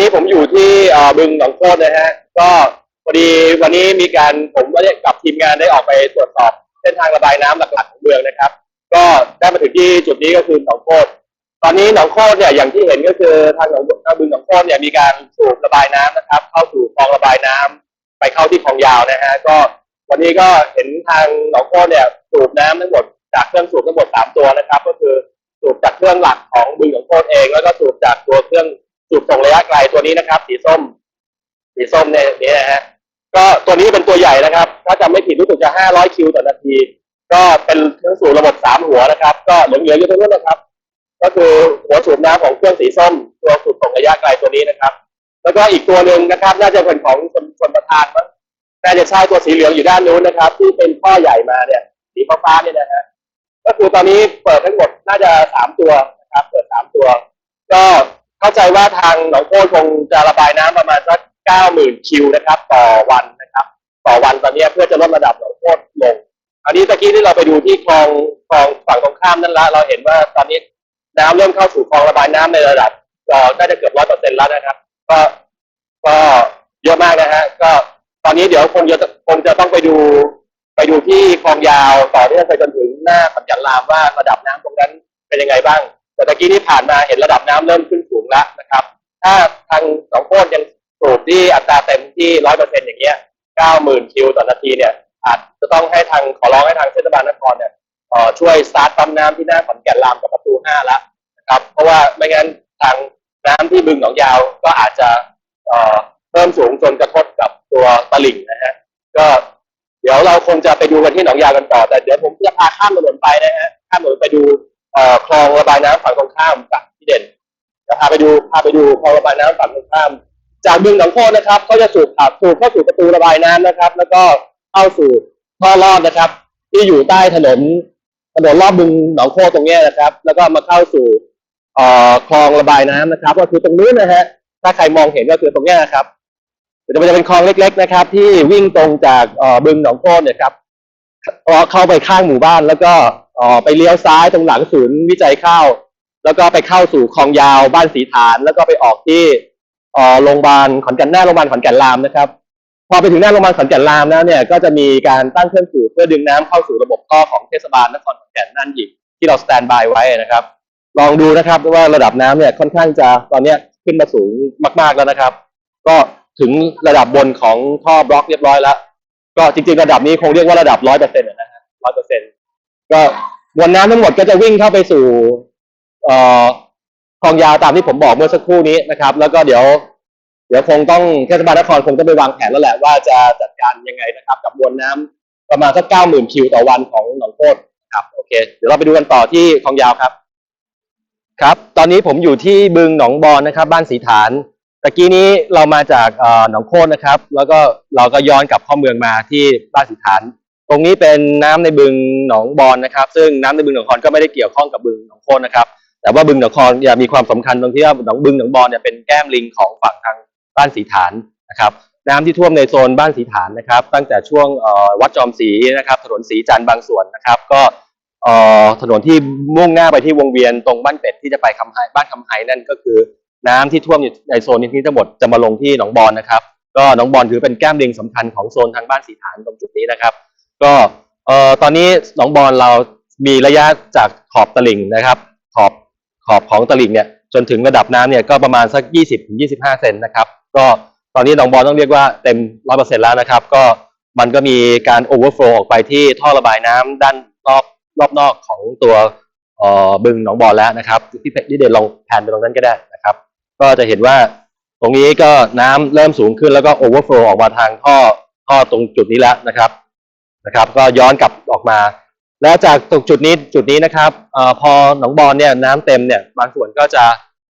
นี้ผมอยู่ที่บึงหนองโคตรนะฮะ ก็พอดีวันนี้มีการผมก็ได้กับทีมงานได้ออกไปตรวจสอบเส้นทางระบายน้ำหลักๆของเมืองนะครับ ก็ได้มาถึงที่จุดนี้ก็คือหนองโคตรตอนนี้หนองโคตรเนี่ยอย่างที่เห็นก็คือทางหนองบึงหนองโคตรเนี่ยมีการสูบระบายน้ำนะครับ เข้าสู่คลองระบายน้ำไปเข้าที่คลองยาวนะฮะก็วันนี้ก็เห็นทางหนองโคตรเนี่ยสูบน้ำทั้งหมดจากเครื่องสูบทั้งหมดสามตัวนะครับ ก็คือสูบจากเครื่องหลักของบึงหนองโคตรเอง แล้วก็สูบจากตัวเครื่อง สูบส่งระยะไกลตัวนี้นะครับ สีส้ม สีส้มเนี่ยนี่นะฮะก็ตัวนี้เป็นตัวใหญ่นะครับ ถ้าจำไม่ผิดรู้สึกจะ 500 คิวต่อนาที ก็เป็นเครื่องสูบระบบสามหัวนะครับ ก็เหลืองๆอยู่ตรงนู้นนะครับ ก็คือหัวสูบน้ำของเครื่องสีส้ม ตัวสูบส่งระยะไกลตัวนี้นะครับ แล้วก็อีกตัวหนึ่งนะครับ น่าจะเป็นของชนชนประธานมั้งน่าจะใช่ตัวสีเหลืองอยู่ด้านนู้นนะครับ ที่เป็นข้อใหญ่มาเนี่ย สีฟ้าๆเนี่ยนะฮะก็คือตอนนี้เปิดทั้งหมดน่าจะสามตัวนะครับ เปิดสามตัว ก็ เข้าใจว่าทางหนองโคตรคงจะระบายน้ำประมาณสักเก้าหมื่นคิวนะครับ ต่อวันนะครับ ต่อวันตอนนี้เพื่อจะลดระดับหนองโคตรลงอันนี้ตะกี้ที่เราไปดูที่คลองคลองฝั่งตรงข้ามนั่นละ เราเห็นว่าตอนนี้น้ำเริ่มเข้าสู่คลองระบายน้ำในระดับก็น่าจะเกือบร้อยเปอร์เซ็นต์แล้วนะครับ ก็ก็เยอะมากนะฮะก็ตอนนี้เดี๋ยวคงจะคงจะต้องไปดูไปดูที่คลองยาวต่อเนื่องไปจนถึงหน้าขอนแก่นรามว่าระดับน้ำตรงนั้นเป็นยังไงบ้าง แต่ตะกี้ที่ผ่านมาเห็นระดับน้ำเริ่มขึ้น แล้วนะครับ ถ้าทางสองโคตรยังสูบที่อัตราเต็มที่ร้อยเปอร์เซ็นต์อย่างเงี้ยเก้าหมื่นคิวต่อนาทีเนี่ยอาจจะต้องให้ทางขอร้องให้ทางเทศบาลนครเนี่ยช่วยสตาร์ทปั๊มน้ำที่หน้าขอนแก่นรามกับประตูห้าละนะครับ เพราะว่าไม่งั้นทางน้ำที่บึงหนองยาวก็อาจจะเพิ่มสูงจนกระทบกับตัวตลิ่งนะฮะก็เดี๋ยวเราคงจะไปดูกันที่หนองยาวกันต่อ แต่เดี๋ยวผมจะพาข้ามถนนไปนะฮะข้ามถนนไปดูคลองระบายน้ำฝั่งตรงข้ามกับพี่เด่น จะพาไปดูพาไปดูคลองระบายน้ำฝั่งตรงข้าม จากบึงหนองโคนะครับ ก็จะสูบผ่านสูบเข้าสู่ประตูระบายน้ำนะครับ แล้วก็เข้าสู่ท่อรอดนะครับ ที่อยู่ใต้ถนนถนนรอบบึงหนองโคตรตรงนี้นะครับ แล้วก็มาเข้าสู่เอ่อคลองระบายน้ำนะครับ ก็คือตรงนู้นนะฮะถ้าใครมองเห็นก็คือตรงนี้นะครับเดี๋ยวมันจะเป็นคลองเล็ก ๆ นะครับ ที่วิ่งตรงจากเอ่อบึงหนองโคเนี่ยครับเอ่อเข้าไปข้างหมู่บ้านแล้วก็เอ่อไปเลี้ยวซ้ายตรงหลังศูนย์วิจัยข้าว แล้วก็ไปเข้าสู่คลองยาวบ้านสีฐาน แล้วก็ไปออกที่โรงพยาบาลขอนแก่นหน้าโรงพยาบาลขอนแก่นรามนะครับ พอไปถึงหน้าโรงพยาบาลขอนแก่นรามแล้วเนี่ยก็จะมีการตั้งเครื่องสูบเพื่อดึงน้ำเข้าสู่ระบบท่อของเทศบาลนครขอนแก่นนั่นอีกที่เราสแตนบายไว้นะครับ ลองดูนะครับว่าระดับน้ำเนี่ยค่อนข้างจะตอนเนี้ยขึ้นมาสูงมากๆแล้วนะครับ ก็ถึงระดับบนของท่อบล็อกเรียบร้อยแล้ว ก็จริงๆ ระดับนี้คงเรียกว่าระดับร้อยเปอร์เซ็นต์นะฮะร้อยเปอร์เซ็นต์ก็มวลน้ำทั้งหมดก็จะวิ่งเข้าไปสู่ คลองยาวตามที่ผมบอกเมื่อสักครู่นี้นะครับ แล้วก็เดี๋ยว เดี๋ยวคงต้องเทศบาลนครคงต้องไปวางแผนแล้วแหละว่าจะจัดการยังไงนะครับ กับมวลน้ำประมาณสักเก้าหมื่นคิวต่อวันของหนองโคตรครับโอเค เดี๋ยวเราไปดูกันต่อที่คลองยาวครับ ครับ ตอนนี้ผมอยู่ที่บึงหนองบอนนะครับ บ้านสีฐานตะกี้นี้เรามาจากหนองโคตรนะครับ แล้วก็เราก็ย้อนกลับเข้าเมืองมาที่บ้านสีฐาน ตรงนี้เป็นน้ำในบึงหนองบอนนะครับ ซึ่งน้ำในบึงหนองคอนก็ไม่ได้เกี่ยวข้องกับบึงหนองโคตรนะครับ แต่ว่าบึงหนองคอนเนี่ยมีความสำคัญตรงที่ว่าหนองบึงหนองบอนเนี่ยเป็นแก้มลิงของฝั่งทางบ้านสีฐานนะครับน้ำที่ท่วมในโซนบ้านสีฐานนะครับ ตั้งแต่ช่วงวัดจอมศรีนะครับ ถนนศรีจันทร์บางส่วนนะครับ ก็ถนนที่มุ่งหน้าไปที่วงเวียนตรงบ้านเป็ดที่จะไปคำไฮบ้านคำไฮนั่นก็คือ น้ำที่ท่วมอยู่ในโซนนี้ทั้งหมดจะมาลงที่หนองบอนนะครับ ก็หนองบอนถือเป็นแก้มลิงสำคัญของโซนทางบ้านสีฐานตรงจุดนี้นะครับ ก็ตอนนี้หนองบอนเรามีระยะจากขอบตลิ่งนะครับ ขอบ ขอบของตลิ่งเนี่ยจนถึงระดับน้ำเนี่ยก็ประมาณสัก 20ถึง25 เซนนะครับ ก็ตอนนี้หนองบอนต้องเรียกว่าเต็ม 100%แล้วนะครับ ก็มันก็มีการโอเวอร์โฟลออกไปที่ท่อระบายน้ำด้านรอบรอบนอกของตัวเอ่อบึงหนองบอนแล้วนะครับที่ที่เด่นลองแผนไปตรงนั้นก็ได้นะครับ ก็จะเห็นว่าตรงนี้ก็น้ำเริ่มสูงขึ้นแล้วก็โอเวอร์โฟลออกมาทางท่อท่อตรงจุดนี้แล้วนะครับนะครับ ก็ย้อนกลับออกมา แล้วจากตรงจุดนี้จุดนี้นะครับอพอหนองบอนเนี่ยน้ำเต็มเนี่ยบางส่วนก็จะ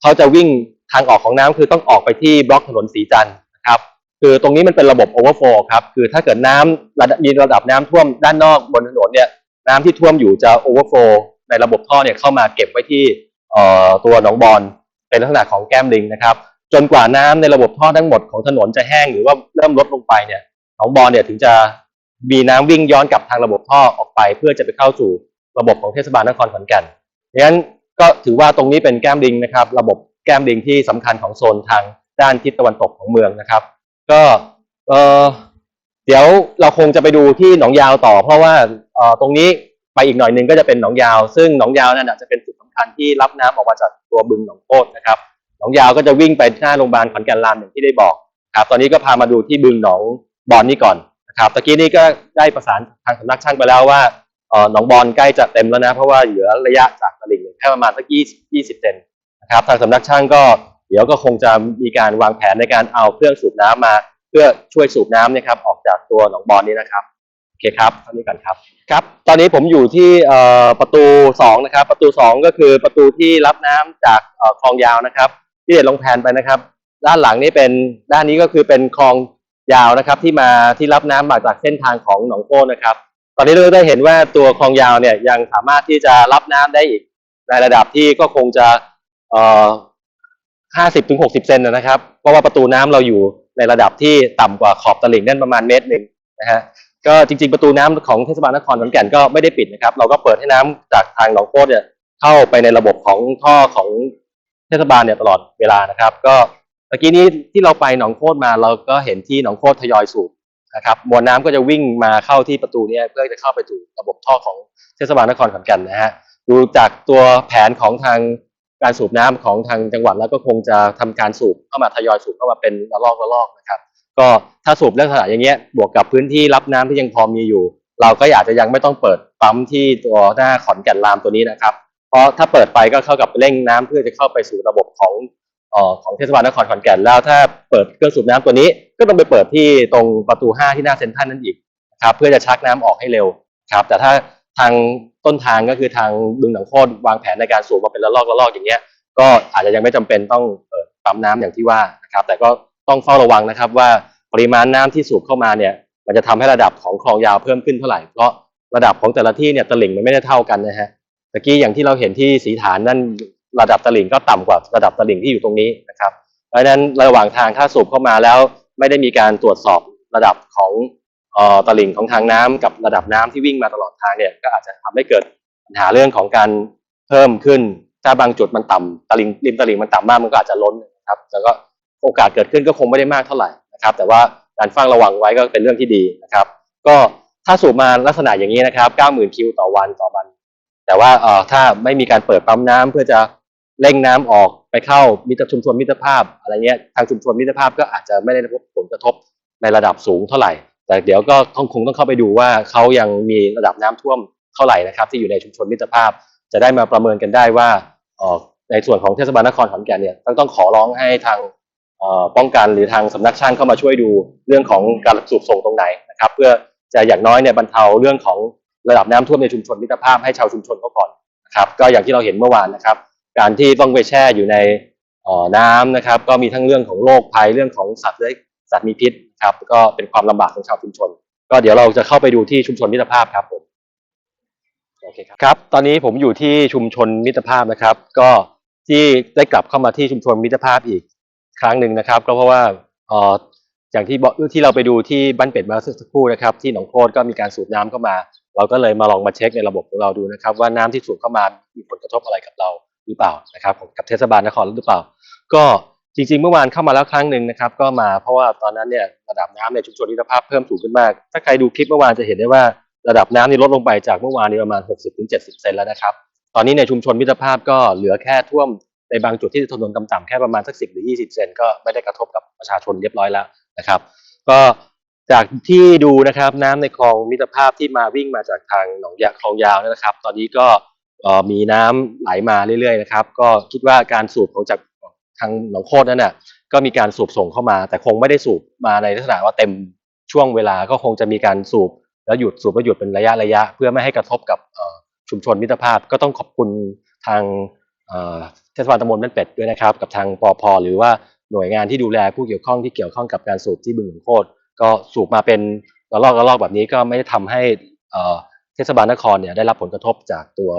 เขาจะวิ่งทางออกของน้ำคือต้องออกไปที่บล็อกถนนสีจันทร์นะครับคือตรงนี้มันเป็นระบบโอเวอร์โฟลครับคือถ้าเกิดน้ำระดับมีระดับน้ำท่วมด้านนอกบนถนนเนี่ยน้ำที่ท่วมอยู่จะโอเวอร์โฟลในระบบท่อเนี่ยเข้ามาเก็บไว้ที่ตัวหนองบอนเป็นลักษณะของแก้มลิงนะครับ จนกว่าน้ำในระบบท่อทั้งหมดของถนนจะแห้งหรือว่าเริ่มลดลงไปเนี่ยหนองบอนเนี่ยถึงจะ มีน้ำวิ่งย้อนกลับทางระบบท่อออกไป เพื่อจะไปเข้าสู่ระบบของเทศบาลนครขอนแก่นดังนั้นก็ถือว่าตรงนี้เป็นแก้มลิงนะครับ ระบบแก้มลิงที่สำคัญของโซนทางด้านทิศตะวันตกของเมืองนะครับ ก็เออเดี๋ยวเราคงจะไปดูที่หนองยาวต่อ เพราะว่าเออตรงนี้ไปอีกหน่อยหนึงก็จะเป็นหนองยาว ซึ่งหนองยาวนั่นจะเป็นจุดสำคัญที่รับน้ำออกมาจากตัวบึงหนองโคตรนะครับหนองยาวก็จะวิ่งไปหน้าโรงพยาบาลขอนแก่นรามอย่างที่ได้บอกครับตอนนี้ก็พามาดูที่บึงหนองบอนนี่ก่อน ครับตะกี้นี้ก็ได้ประสานทางสำนักช่างไปแล้วว่าเอ่อหนองบอนใกล้จะเต็มแล้วนะ เพราะว่าเหลือระยะจากตลิ่งแค่ประมาณสักยี่ยี่สิบเซนนะครับทางสำนักช่างก็เดี๋ยวก็คงจะมีการวางแผนในการเอาเครื่องสูบน้ำมา เพื่อช่วยสูบน้ำนะครับออกจากตัวหนองบอนนี้นะครับโอเคครับเท่านี้ก่อนครับครับ ตอนนี้ผมอยู่ที่ประตูสองนะครับ ประตูสองก็คือประตูที่รับน้ำจากคลองยาวนะครับ ที่เด็ดลงแผนไปนะครับ ด้านหลังนี่เป็นด้านนี้ก็คือเป็นคลอง ยาวนะครับที่มาที่รับน้ำมาจากเส้นทางของหนองโก้นะครับ ตอนนี้เราได้เห็นว่าตัวคลองยาวเนี่ยยังสามารถที่จะรับน้ำได้อีก ในระดับที่ก็คงจะเอ่อ50ถึง60เซนนะครับ เพราะว่าประตูน้ำเราอยู่ในระดับที่ต่ำกว่าขอบตลิ่งนั่นประมาณเมตรหนึ่งนะฮะก็จริงๆประตูน้ำของเทศบาลนครขอนแก่นก็ไม่ได้ปิดนะครับ เราก็เปิดให้น้ำจากทางหนองโคตรเนี่ยเข้าไปในระบบของท่อของเทศบาลเนี่ยตลอดเวลานะครับ ก็ เมื่อกี้นี้ที่เราไปหนองโคตมาเราก็เห็นที่หนองโคตทยอยสูบนะครับมวลน้ำก็จะวิ่งมาเข้าที่ประตูนี้เพื่อจะเข้าไปสู่ระบบท่อของเทศบาลนครขอนแก่นนะฮะดูจากตัวแผนของทางการสูบน้ำของทางจังหวัดแล้วก็คงจะทำการสูบเข้ามาทยอยสูบเข้ามาเป็นระลอกระลอกนะครับ ก็ถ้าสูบลักษณะอย่างเงี้ยบวกกับพื้นที่รับน้ำที่ยังพอมีอยู่ เราก็อาจจะยังไม่ต้องเปิดปั๊มที่ตัวหน้าขอนแก่นรามตัวนี้นะครับ เพราะถ้าเปิดไปก็เข้ากับเร่งน้ำเพื่อจะเข้าไปสู่ระบบของ ของเทศบาลนครขอนแก่นแล้วถ้าเปิดเครื่องสูบน้ำตัวนี้ก็ต้องไปเปิดที่ตรงประตู 5 ที่หน้าเซ็นทรัลนั่นอีกครับเพื่อจะชักน้ำออกให้เร็วครับ แต่ถ้าทางต้นทางก็คือทางบึงหนองโคตรวางแผนในการสูบมาเป็นระลอกระลอกอย่างเงี้ย ก็อาจจะยังไม่จำเป็นต้องเปิดปั๊มน้ำอย่างที่ว่านะครับ แต่ก็ต้องเฝ้าระวังนะครับว่าปริมาณน้ำที่สูบเข้ามาเนี่ย มันจะทำให้ระดับของคลองยาวเพิ่มขึ้นเท่าไหร่เพราะระดับของแต่ละที่เนี่ยตลิ่งมันไม่ได้เท่ากันนะฮะตะกี้อย่างที่เราเห็นที่สีฐานนั่น ระดับตลิ่งก็ต่ำกว่าระดับตลิ่งที่อยู่ตรงนี้นะครับ เพราะฉะนั้นระหว่างทางถ้าสูบเข้ามาแล้วไม่ได้มีการตรวจสอบระดับของออตลิ่งของทางน้ำกับระดับน้ำที่วิ่งมาตลอดทางเนี่ยก็อาจจะทำให้เกิดปัญหาเรื่องของการเพิ่มขึ้น ถ้าบางจุดมันต่ำตลิ่งริมตลิ่งมันต่ำมากมันก็อาจจะล้นนะครับแล้วก็โอกาสเกิดขึ้นก็คงไม่ได้มากเท่าไหร่นะครับ แต่ว่าการเฝ้าระวังไว้ก็เป็นเรื่องที่ดีนะครับ ก็ถ้าสูบมาลักษณะอย่างนี้นะครับ 90,000 คิวต่อวันต่อวัน แต่ว่าเอ่อถ้าไม่มีการเปิดปั๊มน้ำเพื่อจะ เร่งน้ำออกไปเข้ามิตรชุมชนมิตรภาพอะไรเงี้ยทางชุมชนมิตรภาพก็อาจจะไม่ได้รับผลกระทบในระดับสูงเท่าไหร่ แต่เดี๋ยวก็ต้องคงต้องเข้าไปดูว่าเขายังมีระดับน้ำท่วมเท่าไหร่นะครับ ที่อยู่ในชุมชนมิตรภาพ จะได้มาประเมินกันได้ว่าออในส่วนของเทศบาลนครขอนแก่นเนี่ยต้องต้องขอร้องให้ทางป้องกันหรือทางสำนักช่างเข้ามาช่วยดูเรื่องของการสูบส่งตรงไหนนะครับ เพื่อจะอย่างน้อยเนี่ยบรรเทาเรื่องของระดับน้ำท่วมในชุมชนมิตรภาพให้ชาวชุมชนเขาก่อนนะครับ ก็อย่างที่เราเห็นเมื่อวานนะครับ การที่ต้องไปแช่อยู่ในน้ำนะครับ ก็มีทั้งเรื่องของโรคภัยเรื่องของสัตว์เลื้อยสัตว์มีพิษครับ ก็เป็นความลำบากของชาวชุมชน ก็เดี๋ยวเราจะเข้าไปดูที่ชุมชนมิตรภาพครับผมโอเคครับครับ ตอนนี้ผมอยู่ที่ชุมชนมิตรภาพนะครับ ก็ที่ได้กลับเข้ามาที่ชุมชนมิตรภาพอีกครั้งหนึ่งนะครับ ก็เพราะว่าเอ่ออย่างที่บอกที่เราไปดูที่บ้านเป็ดมาสักครู่นะครับ ที่หนองโคตรก็มีการสูบน้ำเข้ามา เราก็เลยมาลองมาเช็คในระบบของเราดูนะครับ ว่าน้ำที่สูบเข้ามามีผลกระทบอะไรกับเรา หรือเปล่านะครับกับเทศบาลนครหรือเปล่า ก็จริงๆ เมื่อวานเข้ามาแล้วครั้งหนึ่งนะครับ ก็มาเพราะว่าตอนนั้นเนี่ยระดับน้ำในชุมชนมิตรภาพเพิ่มสูงขึ้นมาก ถ้าใครดูคลิปเมื่อวานจะเห็นได้ว่าระดับน้ำนี่ลดลงไปจากเมื่อวานนี้ประมาณ 60-70 เซนแล้วนะครับ ตอนนี้ในชุมชนมิตรภาพก็เหลือแค่ท่วมในบางจุดที่ถนนต่ำๆแค่ประมาณสัก 10 หรือ 20 เซนก็ไม่ได้กระทบกับประชาชนเรียบร้อยแล้วนะครับ ก็จากที่ดูนะครับน้ำในคลองมิตรภาพที่มาวิ่งมาจากทางหนองยาคลองยาวนะครับ ตอนนี้ก็ มีน้ำไหลมาเรื่อยๆนะครับ ก็คิดว่าการสูบของจากทางหนองโคตนั้นน่ะก็มีการสูบส่งเข้ามา แต่คงไม่ได้สูบมาในลักษณะว่าเต็มช่วงเวลาก็คงจะมีการสูบแล้วหยุดสูบแล้วหยุดเป็นระยะระยะ เพื่อไม่ให้กระทบกับชุมชนมิตรภาพ ก็ต้องขอบคุณทางเทศบาลตำบลบ้านเป็ดด้วยนะครับ กับทางปอพหรือว่าหน่วยงานที่ดูแลผู้เกี่ยวข้องที่เกี่ยวข้องกับการสูบที่บึงหนองโคตก็สูบมาเป็นระลอกระลอกแบบนี้ก็ไม่ได้ทำให้เทศบาลนครเนี่ยได้รับผลกระทบจากตัว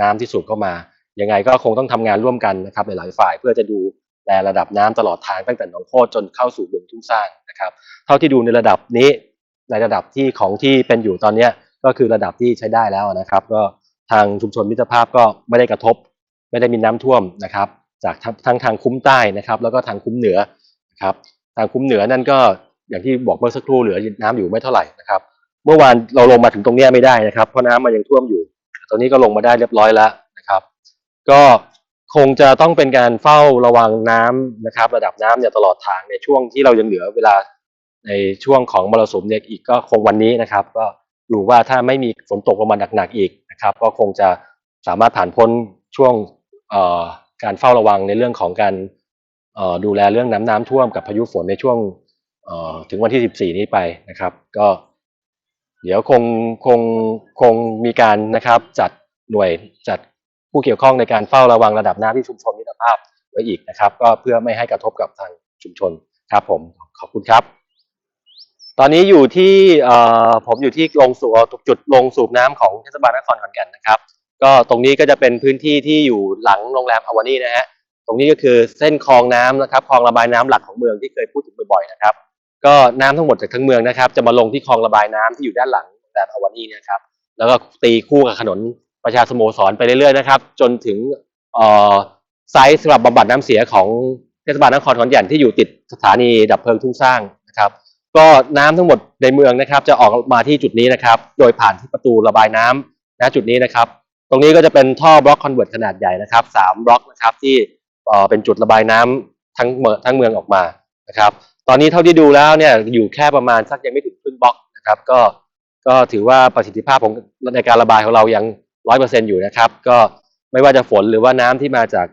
น้ำที่สูบเข้ามา ยังไงก็คงต้องทำงานร่วมกันนะครับหลายๆฝ่ายเพื่อจะดูแลระดับน้ำตลอดทางตั้งแต่หนองโคตจนเข้าสู่บึงทุ่งสร้างนะครับ เท่าที่ดูในระดับนี้ในระดับที่ของที่เป็นอยู่ตอนเนี้ก็คือระดับที่ใช้ได้แล้วนะครับ ก็ทางชุมชนมิตรภาพก็ไม่ได้กระทบ ไม่ได้มีน้ำท่วมนะครับ จากทั้งทั้งทางคุ้มใต้นะครับ แล้วก็ทางคุ้มเหนือนะครับ ทางคุ้มเหนือนั่นก็อย่างที่บอกเมื่อสักครู่เหลือน้ำอยู่ไม่เท่าไหร่นะครับ เมื่อวานเราลงมาถึงตรงนี้ไม่ได้นะครับเพราะน้ำมันยังท่วมอยู่ ตอนนี้ก็ลงมาได้เรียบร้อยแล้วนะครับ ก็คงจะต้องเป็นการเฝ้าระวังน้ำนะครับ ระดับน้ำเนี่ยตลอดทางในช่วงที่เรายังเหลือเวลาในช่วงของมรสุมเนี่ยอีกก็คงวันนี้นะครับ ก็ดูว่าถ้าไม่มีฝนตกลงมาหนักๆอีกนะครับ ก็คงจะสามารถผ่านพ้นช่วงการเฝ้าระวังในเรื่องของการดูแลเรื่องน้ำน้ำท่วมกับพายุฝนในช่วงถึงวันที่ 14 นี้ไปนะครับ ก็ เดี๋ยวคงคงคงมีการนะครับจัดหน่วยจัดผู้เกี่ยวข้องในการเฝ้าระวังระดับน้ำที่ชุมชนมิตรภาพไว้อีกนะครับ ก็เพื่อไม่ให้กระทบกับทางชุมชนครับผมขอบคุณครับ ตอนนี้อยู่ที่เอ่อผมอยู่ที่ลงสู่จุดลงสูบน้ำของเทศบาลนครขอนแก่นนะครับ ก็ตรงนี้ก็จะเป็นพื้นที่ที่อยู่หลังโรงแรมอวานี่นะฮะตรงนี้ก็คือเส้นคลองน้ำนะครับคลองระบายน้ำหลักของเมืองที่เคยพูดถึงบ่อยๆนะครับ ก็น้ำทั้งหมดจากทั้งเมืองนะครับ จะมาลงที่คลองระบายน้ำที่อยู่ด้านหลังโรงแรมอวานี่เนี่ยครับ แล้วก็ตีคู่กับถนนประชาสโมสรไปเรื่อยๆนะครับ จนถึงไซต์สำหรับบำบัดน้ำเสียของเทศบาลนครขอนแก่นที่อยู่ติดสถานีดับเพลิงทุ่งสร้างนะครับ ก็น้ำทั้งหมดในเมืองนะครับ จะออกมาที่จุดนี้นะครับ โดยผ่านที่ประตูระบายน้ำณจุดนี้นะครับ ตรงนี้ก็จะเป็นท่อบล็อกคอนเวิร์ตขนาดใหญ่นะครับสามบล็อกนะครับที่เป็นจุดระบายน้ำทั้งเมืองทั้งเมืองออกมานะครับ ตอนนี้เท่าที่ดูแล้วเนี่ยอยู่แค่ประมาณสักยังไม่ถึงครึ่งบล็อกนะครับก็ก็ถือว่าประสิทธิภาพของในการระบายของเรายังร้อยเปอร์เซ็นอยู่นะครับ ก็ไม่ว่าจะฝนหรือว่าน้ำที่มาจาก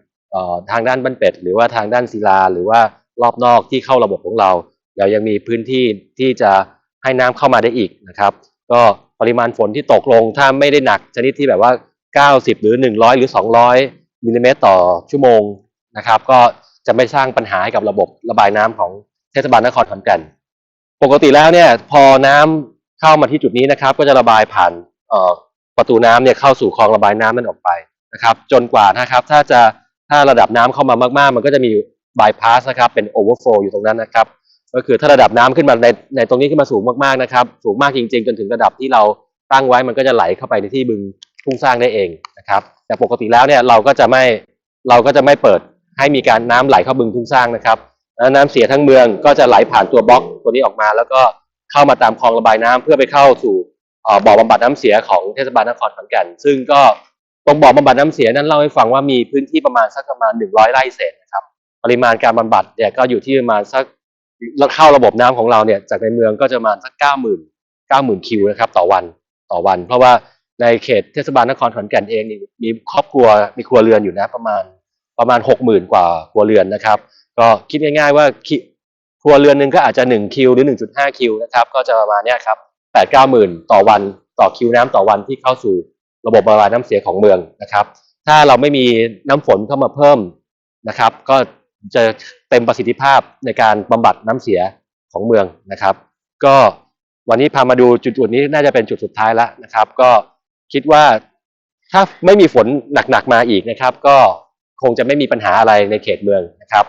ทางด้านบ้านเป็ด หรือว่าทางด้านศิลา หรือว่ารอบนอกที่เข้าระบบของเรา เรายังมีพื้นที่ที่จะให้น้ำเข้ามาได้อีกนะครับ ก็ปริมาณฝนที่ตกลงถ้าไม่ได้หนักชนิดที่แบบว่า 90 หรือ 100 หรือ 200มิลลิเมตรต่อชั่วโมงนะครับ ก็จะไม่สร้างปัญหาให้กับระบบระบายน้ำของ เทศบาลนครขอนแก่น ปกติแล้วเนี่ย พอน้ำเข้ามาที่จุดนี้นะครับ ก็จะระบายผ่านประตูน้ำเนี่ยเข้าสู่คลองระบายน้ำนั่นออกไปนะครับ จนกว่านะครับ ถ้าจะถ้าระดับน้ำเข้ามามากๆ มันก็จะมีบายพาสนะครับ เป็นโอเวอร์โฟลอยู่ตรงนั้นนะครับ ก็คือถ้าระดับน้ำขึ้นมาในในตรงนี้ขึ้นมาสูงมากๆนะครับ สูงมากจริง ๆ จนถึงระดับที่เราตั้งไว้มันก็จะไหลเข้าไปในที่บึงทุ่งสร้างได้เองนะครับ แต่ปกติแล้วเนี่ยเราก็จะไม่เราก็จะไม่เปิดให้มีการน้ำไหลเข้าบึงทุ่งสร้างนะครับ น้ำเสียทั้งเมืองก็จะไหลผ่านตัวบล็อกตัวนี้ออกมา แล้วก็เข้ามาตามคลองระบายน้ำเพื่อไปเข้าสู่เอ่อบ่อบำบัดน้ำเสียของเทศบาลนครขอนแก่น ซึ่งก็ตรงบ่อบำบัดน้ำเสียนั้นเล่าให้ฟังว่ามีพื้นที่ประมาณสักประมาณ 100 ไร่เศษนะครับ ปริมาณการบำบัดเนี่ยก็อยู่ที่ประมาณสักเข้าระบบน้ำของเราเนี่ยจากในเมืองก็จะประมาณสักเก้าหมื่นเก้าหมื่นคิวนะครับต่อวันต่อวัน เพราะว่าในเขตเทศบาลนครขอนแก่นเองนี่มีครอบครัวมีครัวเรือนอยู่นะประมาณประมาณหกหมื่นกว่าครัวเรือนนะครับ ก็คิดง่าย ๆ ว่าครัวเรือนหนึ่งก็อาจจะหนึ่งคิวหรือหนึ่งจุดห้าคิวนะครับก็จะประมาณนี้ครับแปดเก้าหมื่นต่อวันต่อคิวน้ำต่อวันที่เข้าสู่ระบบระบายน้ำเสียของเมืองนะครับ ถ้าเราไม่มีน้ำฝนเข้ามาเพิ่มนะครับ ก็จะเต็มประสิทธิภาพในการบำบัดน้ำเสียของเมืองนะครับ ก็วันนี้พามาดูจุดๆนี้น่าจะเป็นจุดสุดท้ายแล้วนะครับ ก็คิดว่าถ้าไม่มีฝนหนักๆมาอีกนะครับ ก็คงจะไม่มีปัญหาอะไรในเขตเมืองนะครับ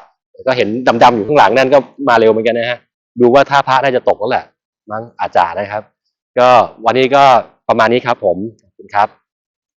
ก็เห็นดำๆอยู่ข้างหลังนั่นก็มาเร็วเหมือนกันนะฮะ ดูว่าท่าพระน่าจะตกแล้วแหละมั้งอาจจะนะครับ ก็วันนี้ก็ประมาณนี้ครับผมขอบคุณครับ